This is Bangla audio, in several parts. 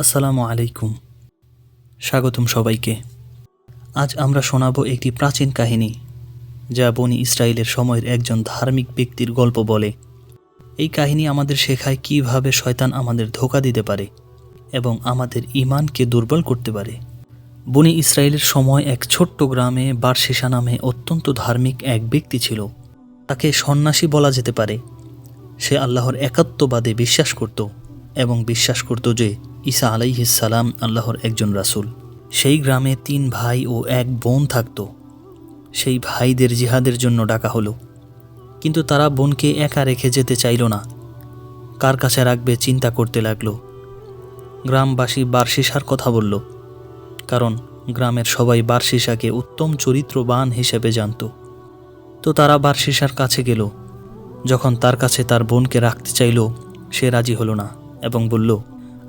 আসসালামু আলাইকুম। স্বাগতম সবাইকে। আজ আমরা শোনাব একটি প্রাচীন কাহিনী, যা বনি ইসরায়েলের সময়ের একজন ধার্মিক ব্যক্তির গল্প বলে। এই কাহিনী আমাদের শেখায় কীভাবে শয়তান আমাদের ধোকা দিতে পারে এবং আমাদের ইমানকে দুর্বল করতে পারে। বনি ইসরায়েলের সময় এক ছোট্ট গ্রামে বারশেষা নামে অত্যন্ত ধার্মিক এক ব্যক্তি ছিল। তাকে সন্ন্যাসী বলা যেতে পারে। সে আল্লাহর একাত্মবাদে বিশ্বাস করত এবং বিশ্বাস করত যে ঈসা আলাইহিসালাম আল্লাহর একজন রাসূল। সেই গ্রামে তিন ভাই ও এক বোন থাকত। সেই ভাইদের জিহাদের জন্য ডাকা হলো। কিন্তু তারা বোনকে একা রেখে যেতে চাইল না। কার কাছে রাখবে চিন্তা করতে লাগল। গ্রামবাসী বার্ষিসার কথা বলল, কারণ গ্রামের সবাই বার্ষিসাকে উত্তম চরিত্রবান হিসেবে জানত। তো তারা বার্ষিসার কাছে গেল। যখন তার কাছে তার বোনকে রাখতে চাইল, সে রাজি হলো না এবং বলল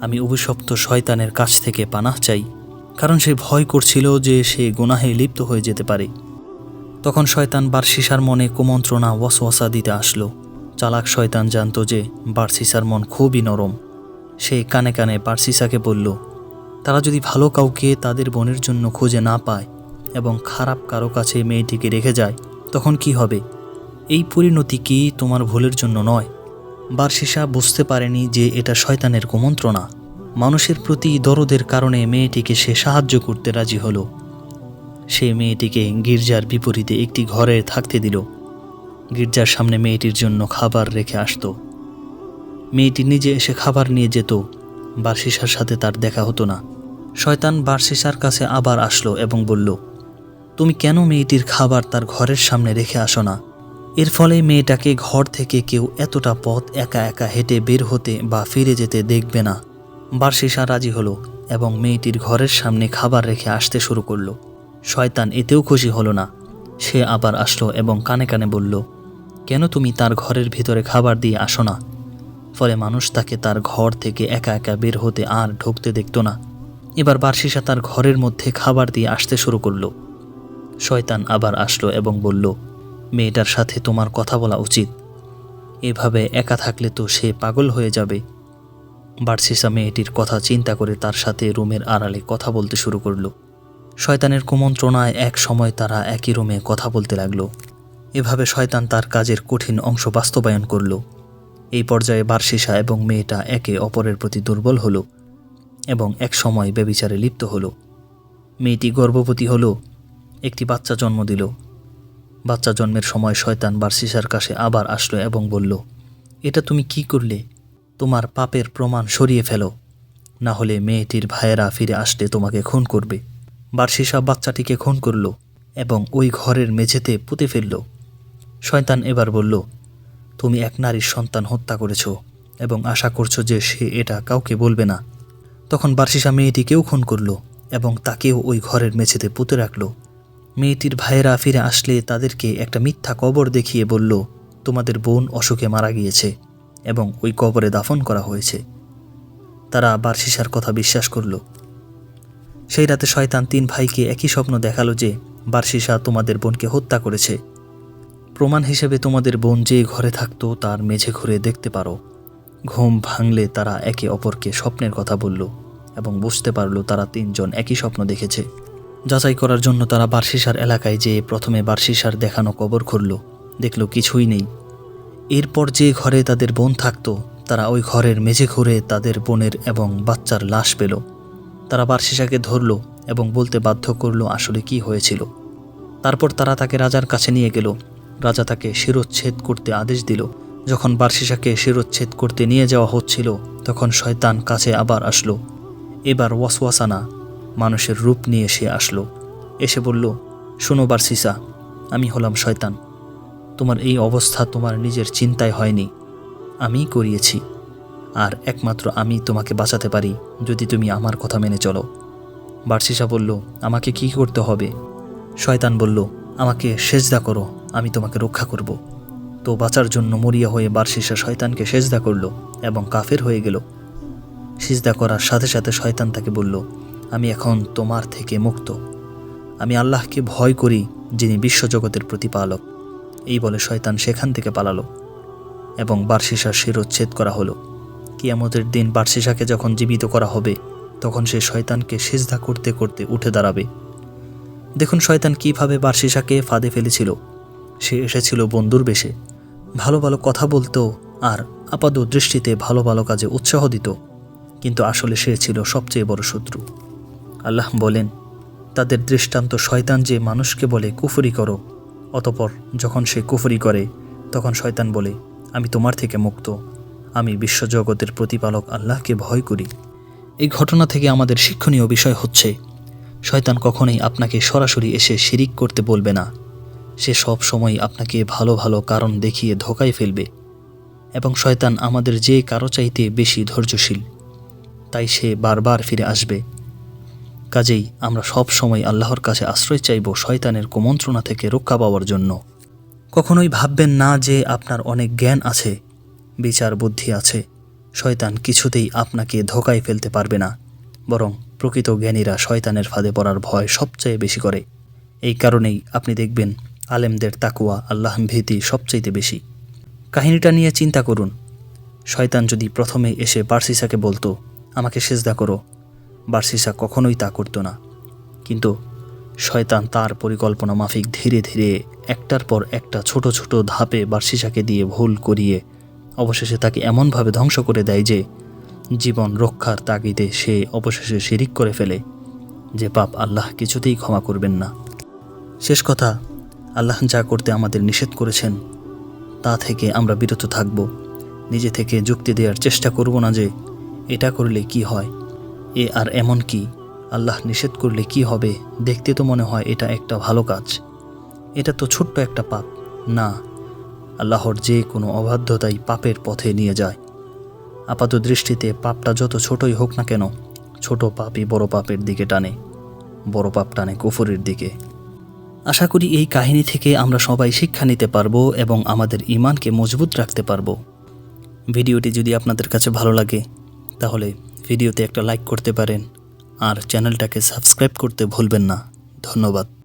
আমি অভিশপ্ত শয়তানের কাছ থেকে পানাহ চাই, কারণ সে ভয় করছিল যে সে গুনাহে লিপ্ত হয়ে যেতে পারে। তখন শয়তান বার্ষিসার মনে কুমন্ত্রণা ওয়াসওয়াসা দিতে আসলো। চালাক শয়তান জানতো যে বার্সিসার মন খুবই নরম। সে কানে কানে বার্সিসাকে বলল, তারা যদি ভালো কাউকে তাদের বোনের জন্য খুঁজে না পায় এবং খারাপ কারও কাছে মেয়েটিকে রেখে যায়, তখন কি হবে? এই পরিণতি কি তোমার ভুলের জন্য নয়? বার্ষিসা বুঝতে পারেনি যে এটা শয়তানের কুমন্ত্রণা। মানুষের প্রতি দরদের কারণে মেয়েটিকে সে সাহায্য করতে রাজি হলো। সে মেয়েটিকে গির্জার বিপরীতে একটি ঘরে থাকতে দিল। গির্জার সামনে মেয়েটির জন্য খাবার রেখে আসতো। মেয়েটি নিজে এসে খাবার নিয়ে যেত। বার্ষিসার সাথে তার দেখা হতো না। শয়তান বার্ষিসার কাছে আবার আসলো এবং বলল, তুমি কেন মেয়েটির খাবার তার ঘরের সামনে রেখে আসো না? এর ফলে মেয়েটাকে ঘর থেকে কেউ এতটা পথ একা একা হেঁটে বের হতে বা ফিরে যেতে দেখবে না। বার্ষিসা রাজি হলো এবং মেয়েটির ঘরের সামনে খাবার রেখে আসতে শুরু করল। শয়তান এতেও খুশি হলো না। সে আবার আসলো এবং কানে কানে বলল, কেন তুমি তার ঘরের ভিতরে খাবার দিয়ে আসো না? ফলে মানুষ তাকে তার ঘর থেকে একা একা বের হতে আর ঢুকতে দেখতো না। এবার বার্ষিসা তার ঘরের মধ্যে খাবার দিয়ে আসতে শুরু করল। শয়তান আবার আসলো এবং বলল মেয়েটার সাথে তোমার কথা বলা উচিত। এভাবে একা থাকলে তো সে পাগল হয়ে যাবে। বার্সিসা মেয়েটির কথা চিন্তা করে তার সাথে রুমের আড়ালে কথা বলতে শুরু করল। শয়তানের কুমন্ত্রণায় এক সময় তারা একই রুমে কথা বলতে লাগল। এভাবে শয়তান তার কাজের কঠিন অংশ বাস্তবায়ন করল। এই পর্যায়ে বার্ষিসা এবং মেয়েটা একে অপরের প্রতি দুর্বল হলো এবং এক সময় বেবিচারে লিপ্ত হলো। মেয়েটি গর্ভবতী হলো, একটি বাচ্চা জন্ম দিল। বাচ্চা জন্মের সময় শয়তান বার্সিসার কাছে আবার আসলো এবং বলল, এটা তুমি কি করলে? তোমার পাপের প্রমাণ সরিয়ে ফেলো। না হলে মেয়েটির ভাইয়েরা ফিরে আসলে তোমাকে খুন করবে। বার্সিসা বাচ্চাটিকে খুন করল এবং ওই ঘরের মেঝেতে পুঁতে ফেলল। শয়তান এবার বলল, তুমি এক নারীর সন্তান হত্যা করেছ এবং আশা করছ যে সে এটা কাউকে বলবে না। তখন বার্সিসা মেয়েটিকেও খুন করল এবং তাকেও ওই ঘরের মেঝেতে পুঁতে রাখল। মেয়েটির ভাইয়েরা ফিরে আসলে তাদেরকে একটা মিথ্যা কবর দেখিয়ে বলল, তোমাদের বোন অসুখে মারা গিয়েছে এবং ওই কবরে দাফন করা হয়েছে। তারা বার্সিসার কথা বিশ্বাস করল। সেই রাতে শয়তান তিন ভাইকে একই স্বপ্ন দেখাল যে বার্ষিসা তোমাদের বোনকে হত্যা করেছে। প্রমাণ হিসেবে তোমাদের বোন যে ঘরে থাকতো তার মেঝে ঘুরে দেখতে পারো। ঘুম ভাঙলে তারা একে অপরকে স্বপ্নের কথা বলল এবং বুঝতে পারল তারা তিনজন একই স্বপ্ন দেখেছে। যাচাই করার জন্য তারা বার্ষিসার এলাকায় যেয়ে প্রথমে বার্ষিসার দেখানো কবর খুলল দেখল কিছুই নেই। এরপর যে ঘরে তাদের বোন থাকত, তারা ওই ঘরের মেঝে ঘুরে তাদের বোনের এবং বাচ্চার লাশ পেল। তারা বার্ষিসাকে ধরল এবং বলতে বাধ্য করল আসলে কি হয়েছিল। তারপর তারা তাকে রাজার কাছে নিয়ে গেল। রাজা তাকে শিরোচ্ছেদ করতে আদেশ দিল। যখন বার্ষিসাকে শিরোচ্ছেদ করতে নিয়ে যাওয়া হচ্ছিল, তখন শয়তান কাছে আবার আসলো। এবার ওয়াসওয়াসানা মানুষের রূপ নিয়ে সে আসলো। এসে বলল, শোনো বার্সিসা, আমি হলাম শয়তান। তোমার এই অবস্থা তোমার নিজের চিন্তায় হয়নি। আমিই করিয়েছি। আর একমাত্র আমি তোমাকে বাঁচাতে পারি যদি তুমি আমার কথা মেনে চলো। বার্সিসা বলল, আমাকে কি করতে হবে? শয়তান বলল, আমাকে সেজদা করো, আমি তোমাকে রক্ষা করব। তো বাঁচার জন্য মরিয়া হয়ে বার্সিসা শয়তানকে সেজদা করল এবং কাফের হয়ে গেল। সিজদা করার সাথে সাথে শয়তান তাকে বলল আমি এখন তোমার থেকে মুক্ত। আমি আল্লাহকে ভয় করি, যিনি বিশ্বজগতের প্রতিপালক। এই বলে শয়তান সেখান থেকে পালালো এবং বার্ষিসার শিরোচ্ছেদ করা হলো। কিয়ামতের দিন বার্ষিসাকে যখন জীবিত করা হবে, তখন সে শয়তানকে সেজদা করতে করতে উঠে দাঁড়াবে। দেখুন শয়তান কীভাবে বার্ষিসাকে ফাঁদে ফেলেছিল। সে এসেছিল বন্ধুর বেশে। ভালো ভালো কথা বলতো আর আপাত দৃষ্টিতে ভালো ভালো কাজে উৎসাহ দিত। কিন্তু আসলে সে ছিল সবচেয়ে বড় শত্রু। আল্লাহ বলেন, তাদের দৃষ্টান্ত শয়তান যে মানুষকে বলে কুফরি করো, অতপর যখন সে কুফরি করে, তখন শয়তান বলে, আমি তোমার থেকে মুক্ত, আমি বিশ্বজগতের প্রতিপালক আল্লাহকে ভয় করি। এই ঘটনা থেকে আমাদের শিক্ষণীয় বিষয় হচ্ছে, শয়তান কখনোই আপনাকে সরাসরি এসে শিরিক করতে বলবে না। সে সব সময় আপনাকে ভালো ভালো কারণ দেখিয়ে ধোকায় ফেলবে এবং শয়তান আমাদের যে কারও চাইতে বেশি ধৈর্যশীল, তাই সে বারবার ফিরে আসবে। কাজেই আমরা সব সময় আল্লাহর কাছে আশ্রয় চাইব শয়তানের কুমন্ত্রণা থেকে রক্ষা পাওয়ার জন্য। কখনোই ভাববেন না যে আপনার অনেক জ্ঞান আছে, বিচার বুদ্ধি আছে। শয়তান কিছুতেই আপনাকে ধোকায় ফেলতে পারবে না। বরং প্রকৃত জ্ঞানীরা শয়তানের ফাঁদে পড়ার ভয় সবচেয়ে বেশি করে। এই কারণেই আপনি দেখবেন আলেমদের তাকুয়া আল্লাহ ভীতি সবচাইতে বেশি। কাহিনীটা নিয়ে চিন্তা করুন। শয়তান যদি প্রথমে এসে পার্সিসাকে বলতো, আমাকে সেজদা করো। বার্সিসা কখনোই তা করতো না। কিন্তু শয়তান তার পরিকল্পনা মাফিক ধীরে ধীরে একটার পর একটা ছোট ছোট ধাপে বার্সিসাকে দিয়ে ভুল করিয়ে অবশেষে তাকে এমনভাবে ধ্বংস করে দেয় যে জীবন রক্ষার তাগিদে সে অবশেষে শিরিক করে ফেলে যে পাপ আল্লাহ কিছুতেই ক্ষমা করবেন না। শেষ কথা, আল্লাহ যা করতে আমাদের নিষেধ করেছেন, তা থেকে আমরা বিরত থাকব। নিজে থেকে যুক্তি দেওয়ার চেষ্টা করব না যে এটা করলে কি হয়। এ আর এমন কি? আল্লাহ নিষেধ করলে কি হবে? দেখতে তো মনে হয় এটা একটা ভালো কাজ। এটা তো ছোট্ট একটা পাপ। না, আল্লাহর যে কোনো অবাধ্যতাই পাপের পথে নিয়ে যায়। আপাত দৃষ্টিতে পাপটা যত ছোটই হোক না কেন, ছোট পাপই বড় পাপের দিকে টানে, বড় পাপ টানে কুফুরের দিকে। আশা করি এই কাহিনী থেকে আমরা সবাই শিক্ষা নিতে পারব এবং আমাদের ইমানকে মজবুত রাখতে পারব। ভিডিওটি যদি আপনাদের কাছে ভালো লাগে, তাহলে ভিডিওতে একটা লাইক করতে পারেন আর চ্যানেলটাকে সাবস্ক্রাইব করতে ভুলবেন না। ধন্যবাদ।